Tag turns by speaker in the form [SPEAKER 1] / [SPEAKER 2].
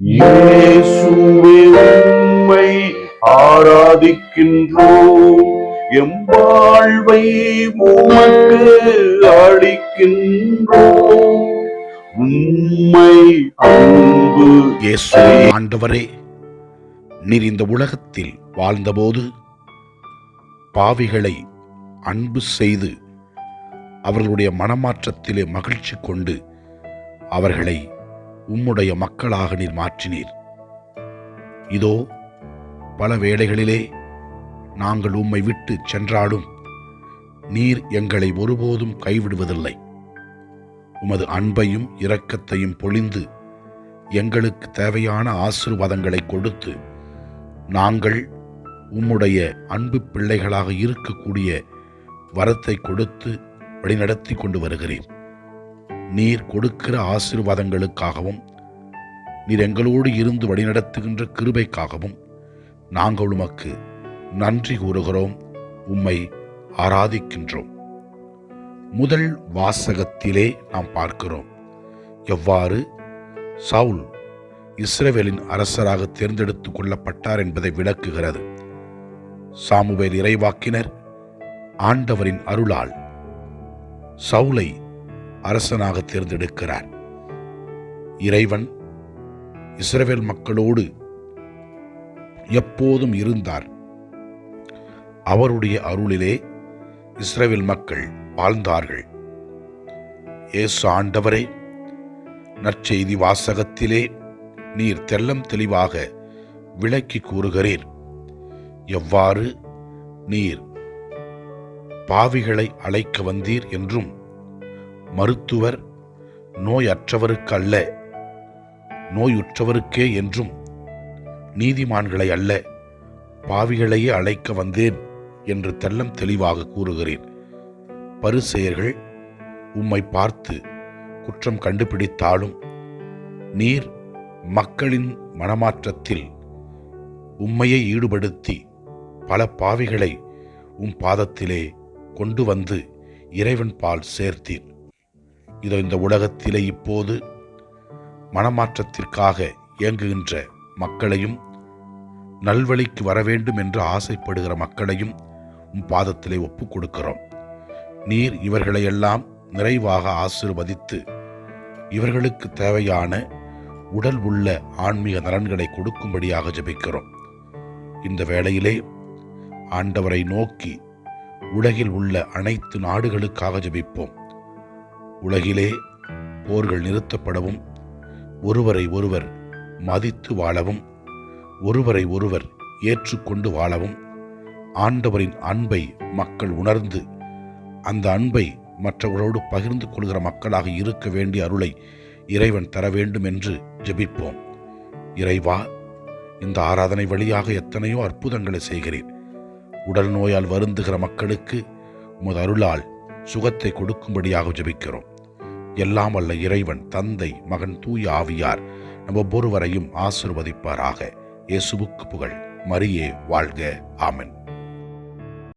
[SPEAKER 1] இயேசுவே உம்மை ஆராதிக்கின்றோம். எம் வாழ்வை உமக்கு அளிக்கின்றோம். உம்மை அன்பு
[SPEAKER 2] இயேசுவே ஆண்டவரே நீர் இந்த உலகத்தில் வாழ்ந்தபோது பாவிகளை அன்பு செய்து அவர்களுடைய மனமாற்றத்திலே மகிழ்ச்சி கொண்டு அவர்களை உம்முடைய மக்களாக நீர் மாற்றினீர். இதோ பல வேளைகளிலே நாங்கள் உம்மை விட்டு சென்றாலும் நீர் எங்களை ஒருபோதும் கைவிடுவதில்லை. உமது அன்பையும் இரக்கத்தையும் பொழிந்து எங்களுக்கு தேவையான ஆசிர்வாதங்களை கொடுத்து நாங்கள் உம்முடைய அன்பு பிள்ளைகளாக இருக்கக்கூடிய வரத்தை கொடுத்து வழிநடத்தி கொண்டு வருகிறேன். நீர் கொடுக்கிற ஆசீர்வாதங்களுக்காகவும் நீர் எங்களோடு இருந்து வழிநடத்துகின்ற கிருபைக்காகவும் நாங்கள் உமக்கு நன்றி கூறுகிறோம் உம்மை ஆராதிக்கின்றோம். முதல் வாசகத்திலே நாம் பார்க்கிறோம். எவ்வாறு? சவுல் இஸ்ரேவேலின் அரசராக தேர்ந்தெடுத்து கொள்ளப்பட்டார் என்பதை விளக்குகிறது. சாமுவேல் இறைவாக்கினர் ஆண்டவரின் அருளால். சவுலை அரசனாக தேர்ந்தெடுக்கிறார். இறைவன் இஸ்ரவேல் மக்களோடு எப்போதும் இருந்தார். அவருடைய அருளிலே இஸ்ரவேல் மக்கள் வாழ்ந்தார்கள். இயேசு ஆண்டவரே நற்செய்தி வாசகத்திலே நீர் தெல்லம் தெளிவாக விளக்கி கூறுகிறீர். எவ்வாறு நீர் பாவிகளை அழைக்க வந்தீர் என்றும் மருத்துவர் நோயற்றவருக்கு அல்ல நோயுற்றவருக்கே என்றும் நீதிமான்களை அல்ல பாவிகளையே அழைக்க வந்தேன் என்று தெல்லம் தெளிவாக கூறுகிறேன். பரிசெயர்கள் உம்மை பார்த்து குற்றம் கண்டுபிடித்தாலும் நீர் மக்களின் மனமாற்றத்தில் உம்மையை ஈடுபடுத்தி பல பாவிகளை உம் பாதத்திலே கொண்டு வந்து இறைவன் பால் சேர்த்தீர். இதோ இந்த உலகத்திலே இப்போது மனமாற்றத்திற்காக இயங்குகின்ற மக்களையும் நல்வழிக்கு வர வேண்டும் என்று ஆசைப்படுகிற மக்களையும் உம் பாதத்திலே ஒப்புக் கொடுக்கிறோம் நீர் இவர்களையெல்லாம் நிறைவாக ஆசீர்வதித்து இவர்களுக்கு தேவையான உடல் உள்ள ஆன்மீக நலன்களை கொடுக்கும்படியாக ஜெபிக்கிறோம். இந்த வேளையிலே ஆண்டவரை நோக்கி உலகில் உள்ள அனைத்து நாடுகளுக்காக ஜெபிப்போம். உலகிலே போர்கள் நிறுத்தப்படவும் ஒருவரை ஒருவர் மதித்து வாழவும் ஒருவரை ஒருவர் ஏற்றுக்கொண்டு வாழவும் ஆண்டவரின் அன்பை மக்கள் உணர்ந்து அந்த அன்பை மற்றவர்களோடு பகிர்ந்து கொள்கிற மக்களாக இருக்க வேண்டிய அருளை இறைவன் தர வேண்டும் என்று ஜெபிப்போம். இறைவா இந்த ஆராதனை வழியாக எத்தனையோ அற்புதங்களை செய்கிறேன் உடல் நோயால் வருந்துகிற மக்களுக்கு உமது அருளால் சுகத்தை கொடுக்கும்படியாக ஜெபிக்கிறோம். எல்லாம் வல்ல இறைவன் தந்தை மகன் தூய ஆவியார். நம்ம ஒவ்வொருவரையும் ஆசிர்வதிப்பாராக. இயேசுவுக்கு புகழ். மரியே வாழ்க. ஆமென்.